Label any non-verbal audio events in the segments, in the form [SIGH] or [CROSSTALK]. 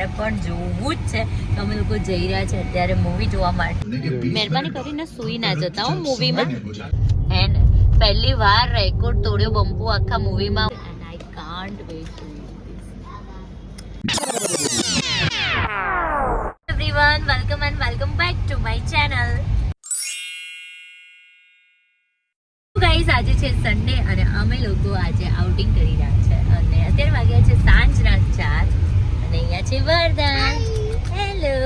મારે પણ જોવું જ છે. તો અમે લોકો જઈ રહ્યા છે અત્યારે મૂવી જોવા માટે. મહેરબાની કરીને સુઈ ના જતા હું મૂવીમાં એન્ડ પહેલી વાર રેકોર્ડ તોડ્યો બંપુ આખા મૂવીમાં and I can't wait everyone welcome and welcome back to my channel guys આજે છે સન્ડે અને અમે લોકો આજે આઉટિંગ કરી રહ્યા છે. અને અત્યારે વાગ્યા છે સાંજના ચાર. અને અહીંયા છે વરદાન હેલો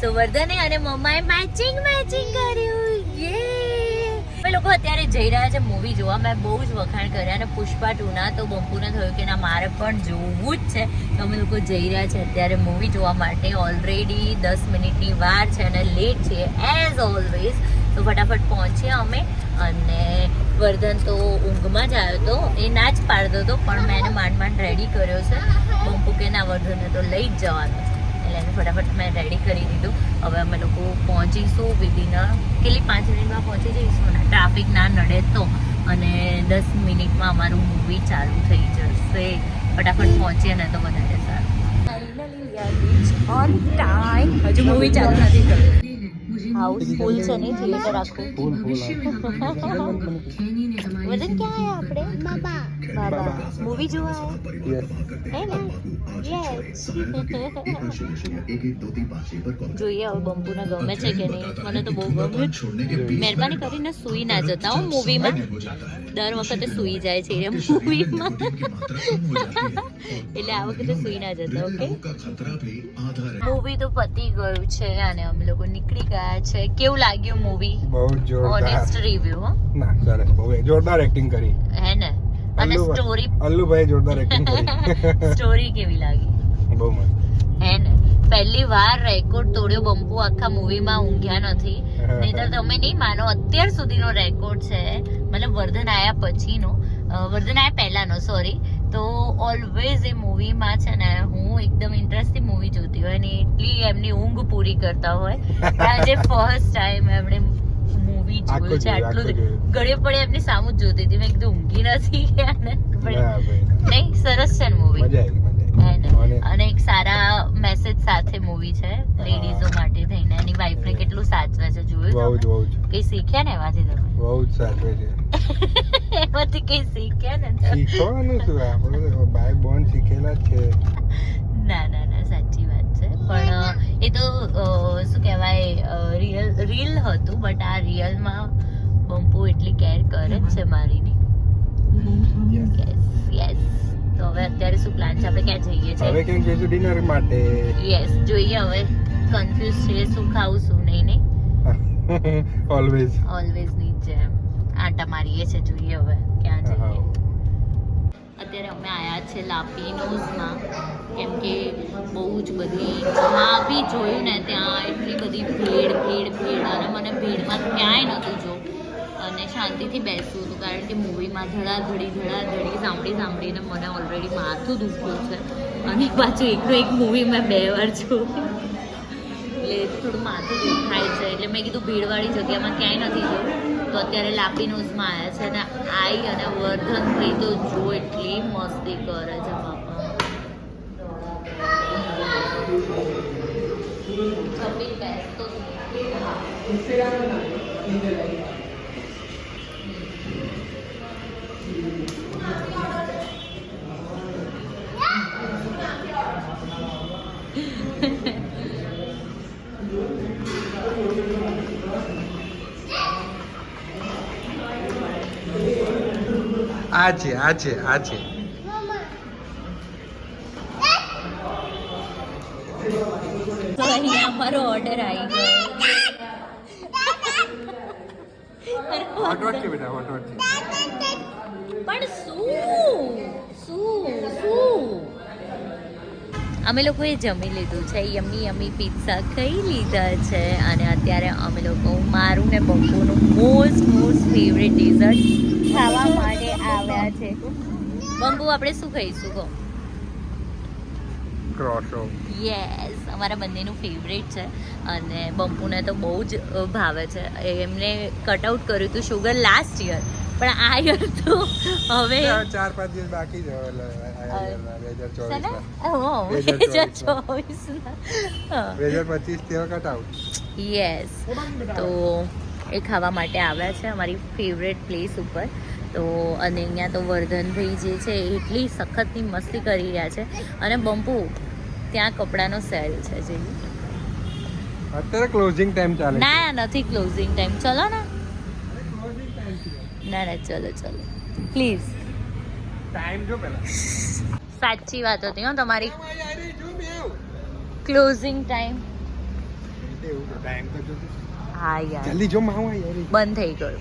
સો વર્ધને અને મમ્માએ મેચિંગ મેચિંગ કર્યું. યે અમે લોકો અત્યારે જઈ રહ્યા છે મૂવી જોવા. મેં બહુ જ વખાણ કર્યા અને પુષ્પા ટુના તો બંપુને થયું કે ના મારે પણ જોવું જ છે. તો અમે લોકો જઈ રહ્યા છે અત્યારે મૂવી જોવા માટે. ઓલરેડી દસ મિનિટની વાર છે અને લેટ છે એઝ ઓલવેઝ તો ફટાફટ પહોંચ્યા અમે. અને વર્ધન તો ઊંઘમાં જ આવ્યો હતો એ ના જ પાડતો હતો પણ મેં એને માંડ માંડ રેડી કર્યો છે. બંપુ કે ના વર્ધનને તો લઈ જ જવાનું. એટલે એને ફટાફટ મેં રેડી કરી દીધું. હવે અમે લોકો પહોંચીશું વિધિન કેટલી પાંચ મિનિટમાં પહોંચી જઈશું ને? ટ્રાફિક ના નડે તો. અને દસ મિનિટમાં અમારું મૂવી ચાલુ થઈ જશે. ફટાફટ પહોંચીએ ને તો વધારે સારું. ઓન ટાઈમ હજુ મૂવી ચાલુ નથી થયું. હાઉસફુલ છે ને થિયેટર આખું ફૂલ ફૂલ વજન ક્યાં આયા આપણે? બાબા. મૂવી જોવા આયા? યસ હે ને? યસ જોઈએ હવે બંપુને ગમે છે કે નહીં. મને તો બહુ ગમે. મહેરબાની કરીને સુઈ ના જતા હો મૂવીમાં દર વખતે સુઈ જાય છે એ મૂવીમાં એટલે આ વખતે સુઈ ના જતા ઓકે મૂવી તો પતી ગયું છે અને અમે લોકો નીકળી ગયા છે. કેવું લાગ્યું મૂવી બહુ જોરદાર. ઓનેસ્ટ રિવ્યુ હો. ના સરસ. બહુ જોરદાર એક્ટિંગ કરી. હે ને? અને સ્ટોરી અલ્લુભાઈ જોરદાર એક્ટિંગ કરી. [LAUGHS] સ્ટોરી કેવી લાગી? બહુ મસ્ત. હે ને? પહેલી વાર રેકોર્ડ તોડ્યો બંપુ આખા મૂવીમાં ઊંઘ્યા નથી. [LAUGHS] નહીતર તમે નહીં માનો અત્યાર સુધીનો રેકોર્ડ છે. મતલબ વર્ધન આયા પછીનો. વર્ધન આયા પહેલાનો સોરી તો ઓલવેઝ એ મૂવીમાં છે ને હું એકદમ ઇન્ટરેસ્ટથી મૂવી જોતી હોય અને એટલી એમની ઊંઘ પૂરી કરતા હોય આજે ફર્સ્ટ ટાઈમ એમણે મૂવી જોયું છે. આટલું આખું પડે એમની સામું જ જોતી હતી. મેં કીધું ઊંઘી નથી. નહીં સરસ છે મૂવી અને એક સારા મેસેજ સાથે મૂવી છે લેડીઝો માટે થઈને. એની વાઈફને કેટલું સાચવે છે જોયું કઈ શીખ્યા ને એમાંથી તમે? બહુ જ સાચવે છે. [LAUGHS] એમાંથી કઈ શીખ્યા ને શીખવાનું શું આપણે બાય બોન્ડ શીખેલા જ છે. ના ના ના સાચી વાત છે. પણ એ તો શું કહેવાય રિયલ રીલ હતું બટ આ રિયલમાં બમ્પુ એટલી કેર કરે છે મારીની. યસ યસ તો હવે અત્યારે શું પ્લાન છે? આપણે ક્યાં જઈએ હવે છે જઈશું ડિનર માટે. યસ જોઈએ હવે. કન્ફ્યુઝ છે શું ખાવું શું નહીં નહીં? ઓલવેઝ ઓલવેઝની જેમ એ છે જોઈએ હવે ક્યાં જઈએ. અત્યારે અમે આયા છે લાપીનોઝમાં કેમ કે બહુ જ બધી જ્યાં બી જોયું ને ત્યાં એટલી બધી ભીડ ભીડ ભીડ અને મને ભીડમાં ક્યાંય નહોતું જો અને શાંતિથી બેસવું હતું કારણ કે મૂવીમાં ધડાધડી ધડાધડી સાંભળી સાંભળીને મને ઓલરેડી માથું દુખ્યું છે. અને પાછું એકનું એક મૂવી મેં બે વાર જોયું. એટલે થોડું માથું દુખાય છે. એટલે મેં કીધું ભીડવાળી જગ્યામાં ક્યાંય નથી જવું. તો અત્યારે લાપીનોઝમાં આવ્યા છે અને આઈ અને વર્ધન થઈ તો જો એટલી મસ્તી કરે છે બાપા. [LAUGHS] જમીન બેસતો જ નથી. આ છે આ છે આ છે તો અહીંયા અમારો ઓર્ડર આવી ગયો હોટ હોટ છે બેટા હોટ હોટ છે પણ શું શું શું અમે લોકોએ જમી લીધું છે. યમી યમી પિઝા ખાઈ લીધા છે અને અત્યારે અમે લોકો મારું ને બંપુનું મોસ્ટ મોસ્ટ ફેવરેટ ડિઝર્ટ ખાવા માટે આવ્યા છે. બંબુ આપણે શું ખાઈશું કહો? ક્રોસો યસ અમારા બંનેનું ફેવરેટ છે અને બંપુને તો બહુ જ ભાવે છે. એમને કટ આઉટ કર્યું હતું શુગર લાસ્ટ યર પણ આ યર તો હવે ચાર પાંચ દિવસ બાકી છે યસ તો એ ખાવા માટે આવ્યા છે અમારી ફેવરેટ પ્લેસ ઉપર. તો અને અહીંયા તો વર્ધનભાઈ જે છે એટલી સખતની મસ્તી કરી રહ્યા છે. અને બંપુ ત્યાં કપડાનો સેલ છે જે. અત્યારે ક્લોઝિંગ ટાઈમ ચાલે ના નથી ક્લોઝિંગ ટાઈમ ચલો ને. ના ના ચલો ચલો. પ્લીઝ ટાઈમ જો પહેલા. સાચી વાત હતી હો તમારી ક્લોઝિંગ ટાઈમ હા યાર. જલ્દી જો માવા બંધ થઈ ગયું.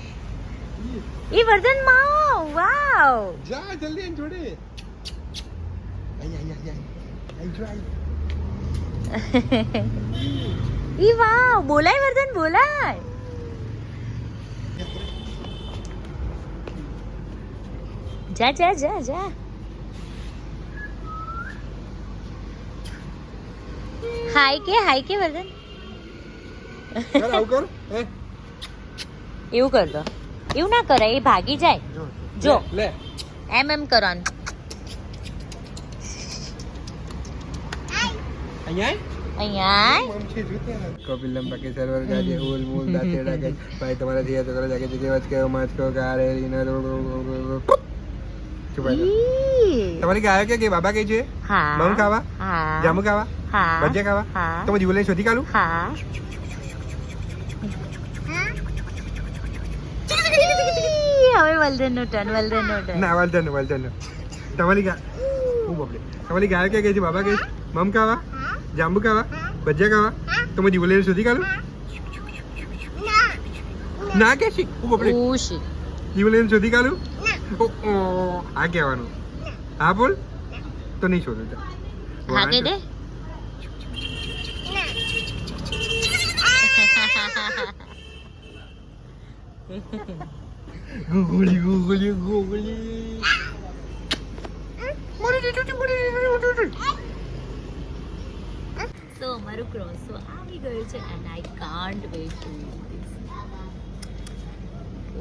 ઈ. વર્ધન માવ વાવ. જા જલ્દી એન જોડે. [LAUGHS] ઈ વાવ બોલાય વર્ધન બોલાય. જા જા જા જા. હાય કે હાય કે હે? એવું કર દો એવું ના કરે એ ભાગી જાય. જો એમ એમ કરવાનું. કપિલ લંબા કે સર્વર ગાજે ઓલ મૂલ દાતે કે ભાઈ તમારા દિયા તો કરે જાકે જે વાત કે માચ કો ગારે ઇના ચુપાઈ ઈ. તમારી ગાયો કે કે બાબા કે છે? હા. મમ ખાવા? હા. જામુ ખાવા? હા. ભજે ખાવા? હા. તમે જીવલે શોધી કાઢું? હા. હવે વલ્દન નો ટર્ન વલ્દન નો ટર્ન ના વાલતન નો તમારી ગા હું બબલે તમારી ગાયો કે કે છે બાબા કે છે? મમ ખાવા? જાંબુ ખાવા? ભજીયા ખાવા? તમે જીવલે શોધી કાઢું? ના. કે છે હું બબલે ઉશી જીવલે શોધી ઓ ઓ આ કહેવાનું હા બોલ. તો નહીં છોડું. હા કે દે? Googly googly googly. સો અમારું ક્રોસો આવી ગયું છે and I can't wait to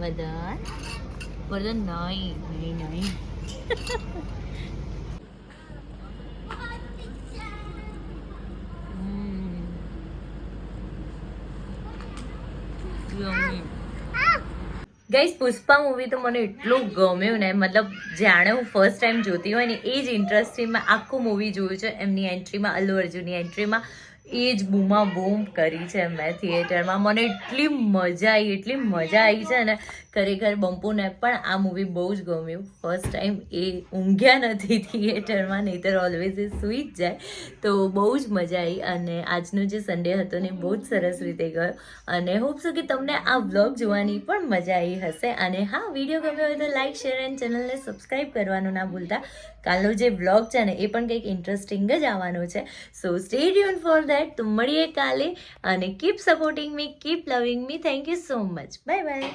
વદન. વદન નહીં નહીં નહીં ગઈસ પુષ્પા મૂવી તો મને એટલું ગમ્યું ને, મતલબ જાણે હું ફર્સ્ટ ટાઈમ જોતી હોય ને, એ જ ઇન્ટરેસ્ટથી મેં આખું મૂવી જોયું છે. એમની એન્ટ્રીમાં અલ્લુ અર્જુનની એન્ટ્રીમાં એ જ બૂમા બૂમ કરી છે મેં થિયેટરમાં મને એટલી મજા આવી એટલી મજા આવી છે ને. ખરેખર બંપુને પણ આ મૂવી બહુ જ ગમ્યું. ફર્સ્ટ ટાઈમ એ ઊંઘ્યા નથી થિયેટરમાં નહીંતર ઓલવેઝ એ સૂઈ જ જાય. તો બહુ જ મજા આવી અને આજનો જે સન્ડે હતો ને બહુ જ સરસ રીતે ગયો. અને હોપ છું કે તમને આ વ્લોગ જોવાની પણ મજા આવી હશે. અને હા વીડિયો ગમ્યો હોય તો લાઇક શેર એન્ડ ચેનલને સબસ્ક્રાઈબ કરવાનું ના ભૂલતા. કાલનો જે વ્લોગ છે ને, એ પણ કંઈક ઇન્ટરેસ્ટિંગ જ આવવાનો છે. So stay tune for that તો મળીએ કાલે. અને keep supporting me keep loving me thank you so much bye bye